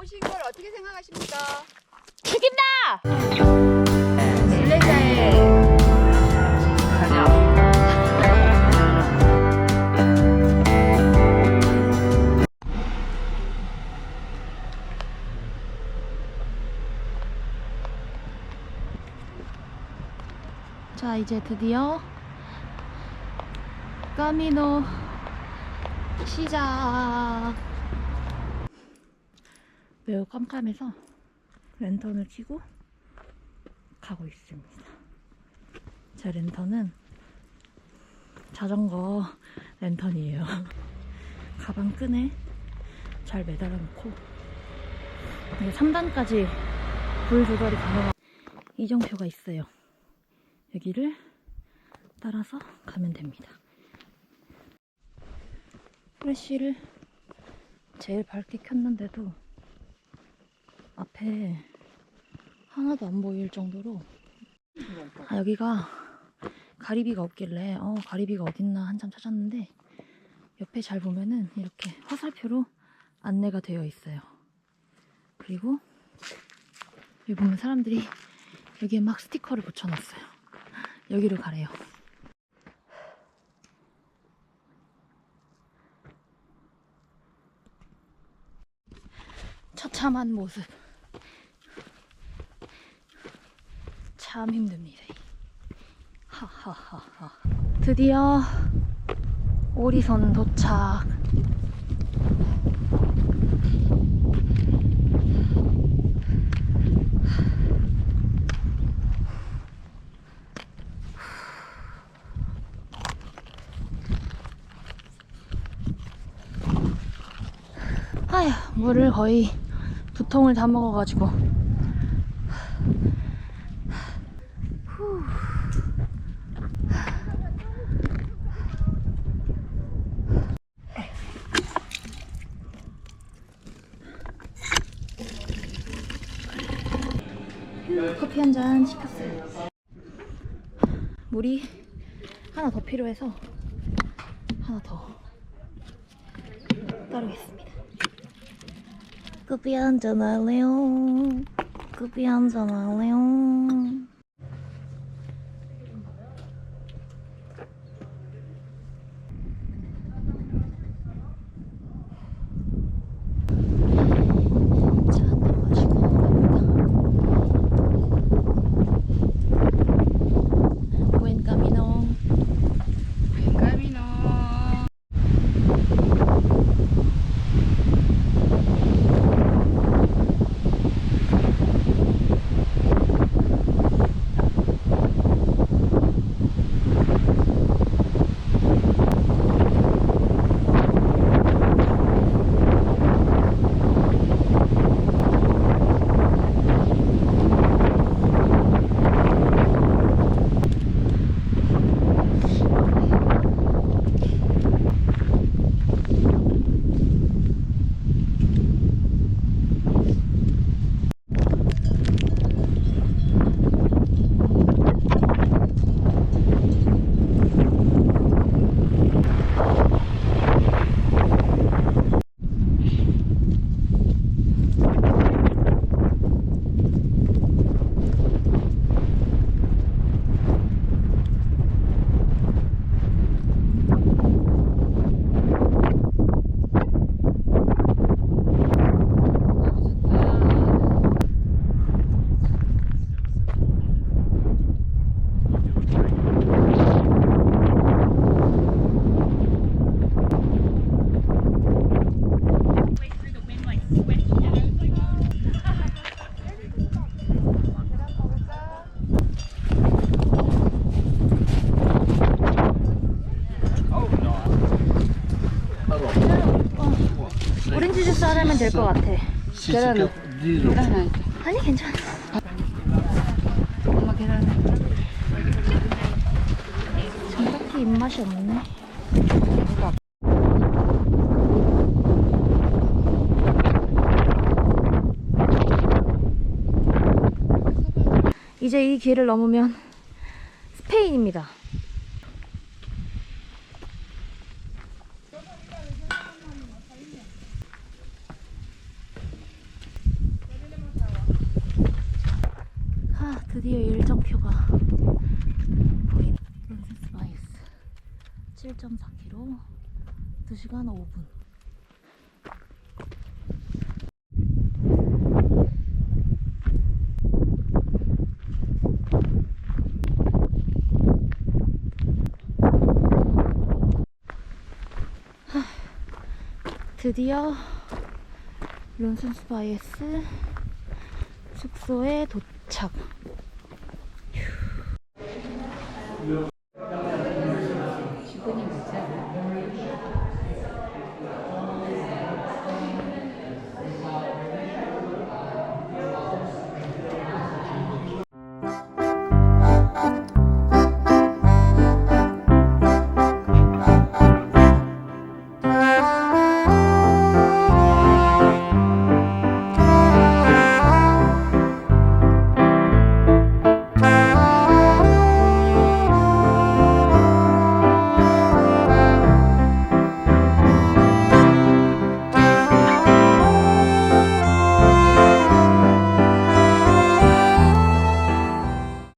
오신 걸 어떻게 생각하십니까? 죽인다! 순례자의 저녁. 자, 이제 드디어 까미노 시작. 매우 깜깜해서 랜턴을 켜고 가고 있습니다. 제 랜턴은 자전거 랜턴이에요. 가방 끈에 잘 매달아 놓고 이게 3단까지 불 조절이 가능한 이정표가 있어요. 여기를 따라서 가면 됩니다. 프레쉬를 제일 밝게 켰는데도 앞에 하나도 안 보일 정도로 아, 여기가 가리비가 없길래 어 가리비가 어딨나 한참 찾았는데 옆에 잘 보면은 이렇게 화살표로 안내가 되어 있어요. 그리고 여기 보면 사람들이 여기에 막 스티커를 붙여놨어요. 여기로 가래요. 처참한 모습. 참 힘듭니다. 드디어 오리선 도착. 아휴, 물을 거의 두 통을 다 먹어가지고. 커피 한 잔 시켰어요. 물이 하나 더 필요해서 하나 더 따르겠습니다. 커피 한 잔 할래요. 커피 한 잔 할래요. 하나면 될 것 같아. Si cap- dillo. 아니 괜찮아. 엄마 계란에. 전 딱히 입맛이 없네. 이제 이 길을 넘으면 스페인입니다. 드디어 일정표가 보이네. 론센스 바이스 7.4km 2시간 5분. 드디어 론슨스 바이스 숙소에 도착. 휴.